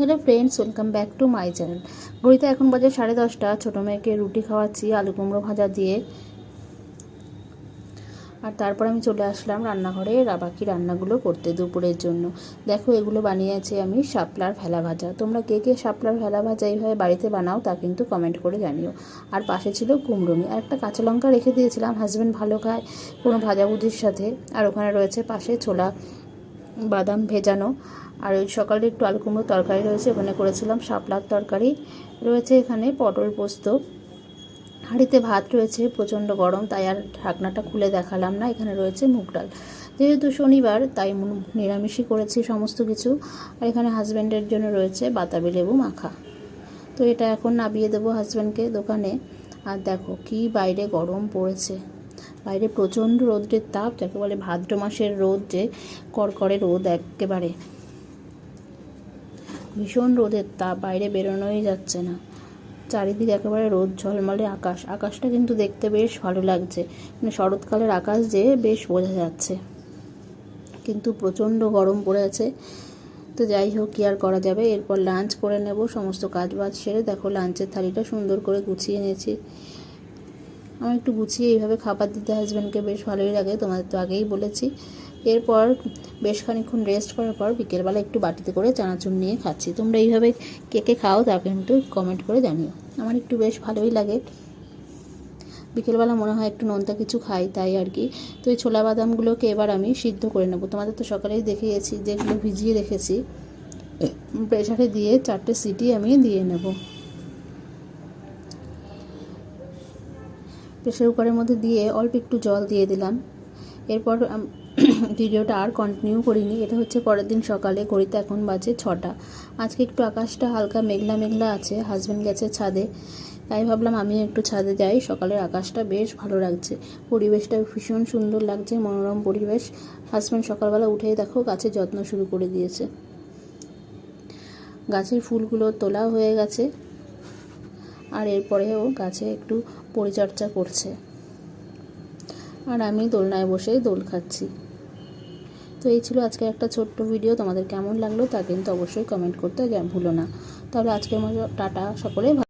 Hello friends welcome back to my channel ঘড়িতে এখন বাজে সাড়ে দশটা। ছোটো মেয়েকে রুটি খাওয়াচ্ছি, আলু কুমড়ো ভাজা দিয়ে। আর তারপর আমি চলে আসলাম রান্নাঘরে রা- বাকি রান্নাগুলো করতে দুপুরের জন্য। দেখো এগুলো বানিয়েছি আমি শাপলার ভেলা ভাজা। তোমরা কে কে শাপলার ভেলা ভাজা এইভাবে বাড়িতে বানাও তা কিন্তু কমেন্ট করে জানিও। আর পাশে ছিল কুমড়োনি আর একটা কাঁচা লঙ্কা রেখে দিয়েছিলাম হাজব্যান্ড ভালো খায় কোনো ভাজাভুজির সাথে। আর ওখানে রয়েছে পাশে ছোলা বাদাম ভেজানো। আর ওই সকালে একটু আলু কুমড়ো তরকারি রয়েছে, ওখানে করেছিলাম শাপলার তরকারি। রয়েছে এখানে পটল পোস্ত। হাঁড়িতে ভাত রয়েছে, প্রচণ্ড গরম, তাই আর ঢাকনাটা খুলে দেখালাম না, এখানে রয়েছে মুগ ডাল। যেহেতু শনিবার, তাই নিরামিষই করেছি সমস্ত কিছু। আর এখানে হাজব্যান্ডের জন্য রয়েছে বাতাবি লেবু মাখা। তো এটা এখন নামিয়ে দেবো হাজব্যান্ডকে দোকানে। আর দেখো কি বাইরে গরম পড়েছে। বাইরে প্রচণ্ড রোদ্রের তাপ, যাকে বলে ভাদ্র মাসের রোদ যে কড়কড়ে রোদ একেবারে। ভীষণ রোদের তাপ, বাইরে বেরোনোই যাচ্ছে না। চারিদিকে একেবারে রোদ, ঝলমলে আকাশ। আকাশটা কিন্তু দেখতে বেশ ভালো লাগছে। মানে শরৎকালের আকাশ যে বেশ বোঝা যাচ্ছে। কিন্তু প্রচণ্ড গরম পড়ে আছে। তো যাই হোক, কি আর করা যাবে? এরপর লাঞ্চ করে নেব, সমস্ত কাজ বাজ সেরে দেখো লাঞ্চের থালিটা সুন্দর করে গুছিয়ে নিয়েছি। আমার একটু গুছিয়ে এইভাবে খাবার দিতে হাজব্যান্ডকে বেশ ভালোই লাগে, তোমাদের তো আগেই বলেছি। এরপর বেশ খানিক্ষণ রেস্ট করার পর বিকেলবেলা একটু বাটিতে করে চানাচুর নিয়ে খাচ্ছি। তোমরা এইভাবে কে কে খাও তা কিন্তু কমেন্ট করে জানিও। আমার একটু বেশ ভালোই লাগে। বিকেলবেলা মনে হয় একটু নোনতা কিছু খাই, তাই আর কি। তো এই ছোলা বাদামগুলোকে এবার আমি সিদ্ধ করে নেব। তোমাদের তো সকালেই দেখিয়েছি, যেগুলো ভিজিয়ে রেখেছি প্রেশারে দিয়ে চারটে সিটি আমি দিয়ে নেব। প্রেশার কুকারের মধ্যে দিয়ে অল্প একটু জল দিয়ে দিলাম। এরপর ভিডিওটা আর কন্টিনিউ করিনি। এটা হচ্ছে পরের দিন সকালে। ঘড়িতে এখন বাজে ছটা। আজকে একটু আকাশটা হালকা মেঘলা মেঘলা আছে। হাজব্যান্ড গেছে ছাদে। তাই ভাবলাম আমি একটু ছাদে যাই। সকালের আকাশটা বেশ ভালো লাগছে। পরিবেশটা ভীষণ সুন্দর লাগছে। মনোরম পরিবেশ। হাজব্যান্ড সকালবেলা উঠেই দেখো গাছের যত্ন শুরু করে দিয়েছে। গাছের ফুলগুলো তোলা হয়ে গেছে। আর এরপরেও গাছে একটু পরিচর্যা করছে। আর আমি দোলনায় বসে দোল খাচ্ছি। তো এই ছিল আজকে একটা ছোট্ট ভিডিও তোমাদের কেমন লাগল তা কিন্তু অবশ্যই কমেন্ট করতে ভুলো না। তাহলে আজকে মতো টাটা সকলে